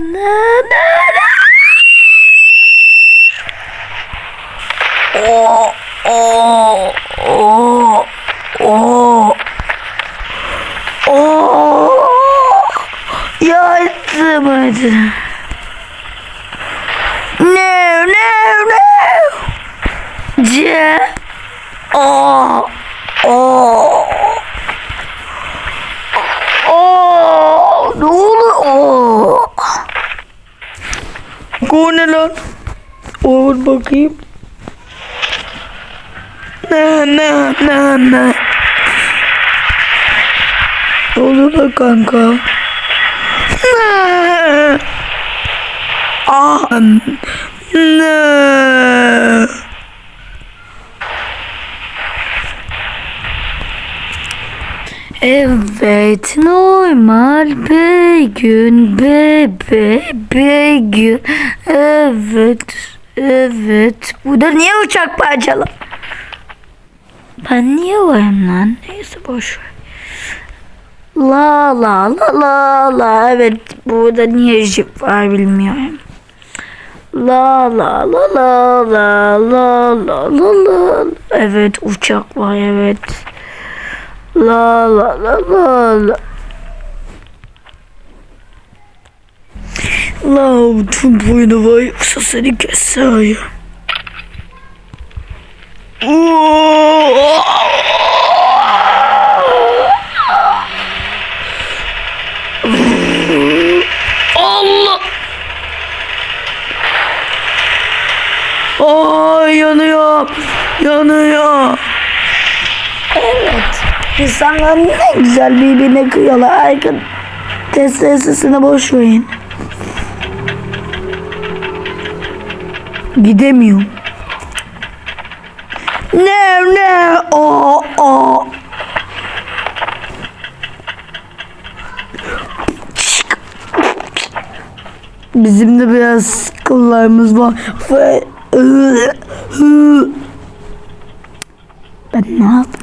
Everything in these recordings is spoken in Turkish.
Oh, oh, oh, oh. Oh. Yardım No, no, no. C. Oh. Oh. Ne olur? Oh. Bu ne lan? Olur bakayım. Ne ne ne ne. Ne da kanka. Ne. Ah. Ne. Evet normal bir gün bebe bir gün evet. Evet burada niye uçak parçalı ben niye varım lan? Neyse boş ver. La la la la la. Evet burada niye jip var bilmiyorum. La la la la la la la la la. Evet uçak var evet La la la la la La tüm boynu var yoksa seni keser. Allah! Ay yanıyor. Yanıyor. İnsanlar ne güzel birbirine kıyıyorlar. Aykın testeresini boş verin. Gidemiyorum. Ne ne o o. Bizim de biraz kıllarımız var. Ben ne yapıyorum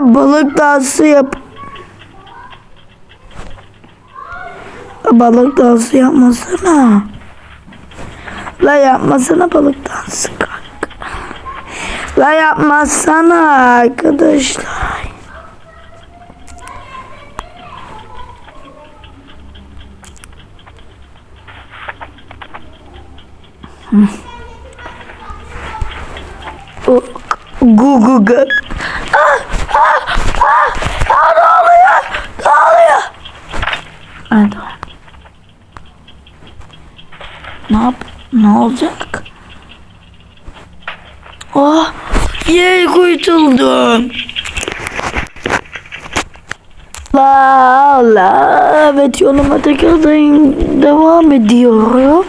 balık dansı yap. Balık dansı yapmasana. La yapmasana balık dansı kanka. La yapmasana arkadaşlar. Gu gu gu. Ah, ah, ah, ah, ne oluyor? Ne oluyor? Hadi. Ne yap? Ne olacak? Oh, yere kurtuldum. La la evet yoluma tekrardan devam ediyorum.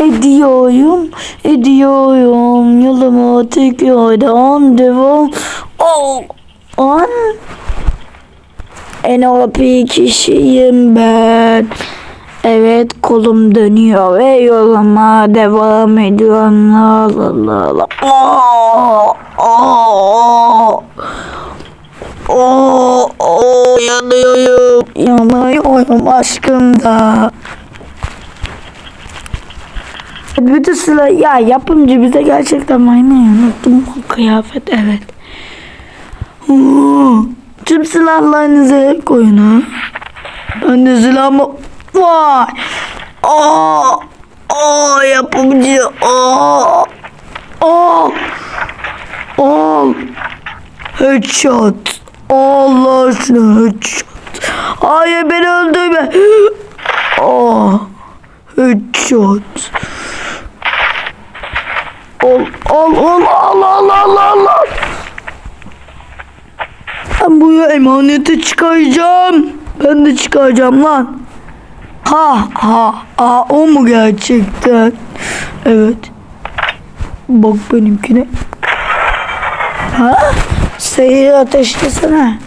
Ediyorum, ediyorum. Yoluma tekrardan devam. Oh, on. En OP kişiyim ben. Evet kolum dönüyor ve yoluma devam ediyorum. La la la la. Oh, oh, oh, oh, yanıyorum. Yanıyorum aşkım da. Bütün sıra ya yapımcı bize gerçekten maymun unuttum kıyafet evet. Tüm silahlarınızı koyun ha. Ben de silahımı vay. Aa, aa yapımcı. Aa, aa, aa. Headshot. Allah aşkına headshot. Hayır beni öldürme. Aa, headshot. Al al al al al al al al. Ben bu emaneti çıkaracağım. Ben de çıkaracağım lan. Ha ha ha o mu gerçekten? Evet. Bak benimkine. Ha? Seyir ateşlesene.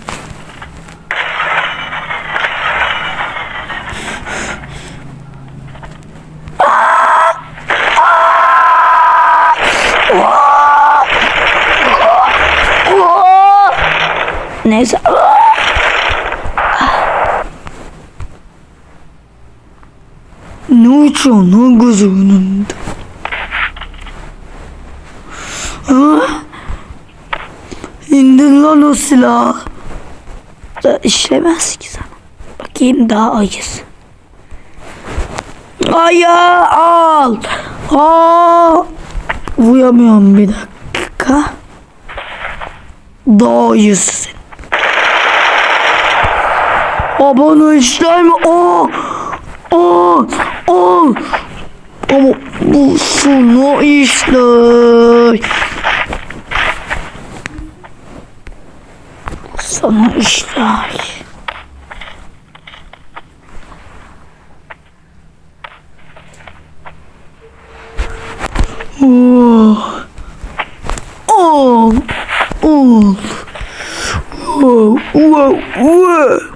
Neyse. Ne uçuyor önünde? Ha? İndir lan o silahı. Da ki sana. Bakayım daha ayız. Ayağı al. Aa. Uyamıyorum bir dakika. Daha ayısın. İşler mi? Aa. Aa. Aa. Ama bu sana işler. Sana işler. Oh. Oh. Oh. Oh. Oh. Oh.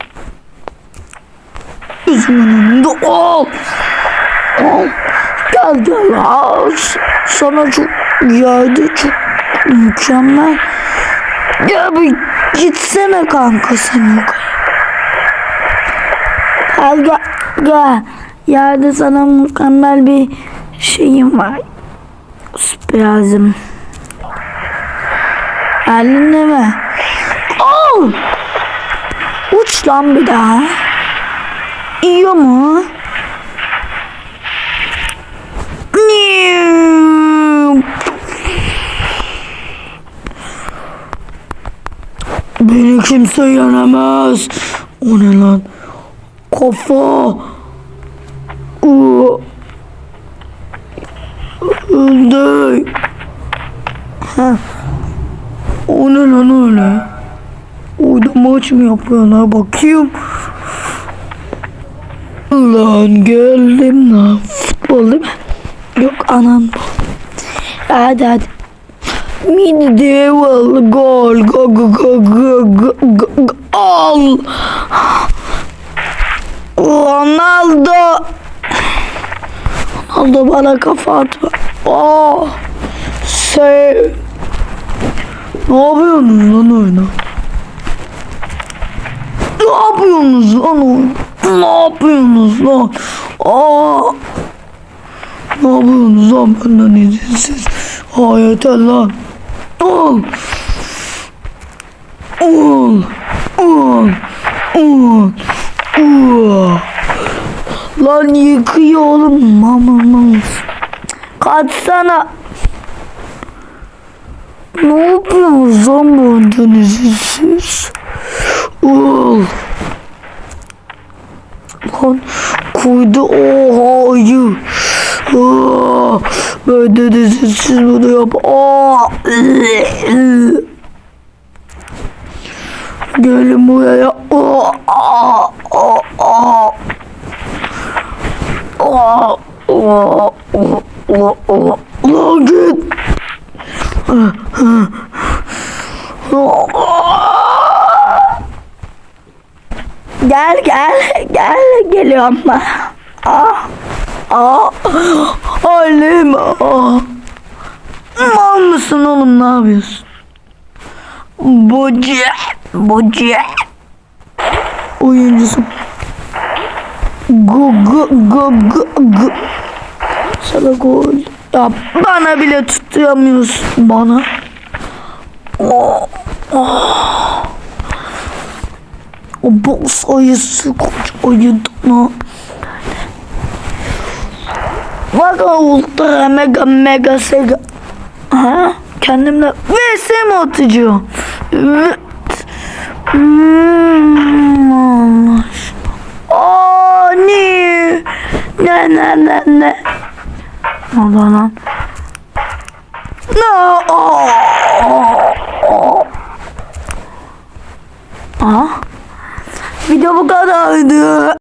Önünde al. Al. Gel gel al. Sana çok yaydı çok mükemmel. Ya bir gitsene kanka sen yukarı. Gel gel gel. Yerde sana mükemmel bir şeyim var. Sürprizim. Elinde mi? Al. Uç lan bir daha. İyi mu? Beni kimse yenemez. O ne lan? Kafa. Öldü. O ne lan öyle? Orada maç mı yapıyorlar bakayım. Lan geldim lan. Futbol değil mi? Yok anam. Hadi hadi. Medieval gol go go go go go go go al. Ronaldo. Ronaldo bana kafa atma. Oh. Şey. Ne yapıyorsunuz lan oyuna? Ne yapıyorsunuz lan oyuna? Ne yapıyorsunuz lan? Aa. Ne yapıyorsunuz lan benden izinsiz? Aa yeter lan. Al. Al. Al. Al. Lan yıkıyor oğlum. Mamamız. Kaçsana. Ne yapıyorsunuz lan benden izinsiz? Al. Lan koydu oha ayı. Aa, ben de izinsiz bunu yap. Aa. Gelin buraya. Aa, aa, aa, aa. Aa, aa, aa, aa. Lan git. Gel gel gel geliyorum. Ah. Aa, Halim. Aa. Mal mısın oğlum ne yapıyorsun? Boca. Boca. Oyuncusu. Go go go go go. Sana gol. Ya bana bile tutamıyorsun bana. Oh, oh. O boss ayısı koç ayıdına. Bak o ultra mega mega sega. Ha? Kendimle vs mi atacağım? Evet. Hmm. Aa, ne? Ne ne ne ne? Ne oldu lan? Aa. Aa. Video bu kadardı.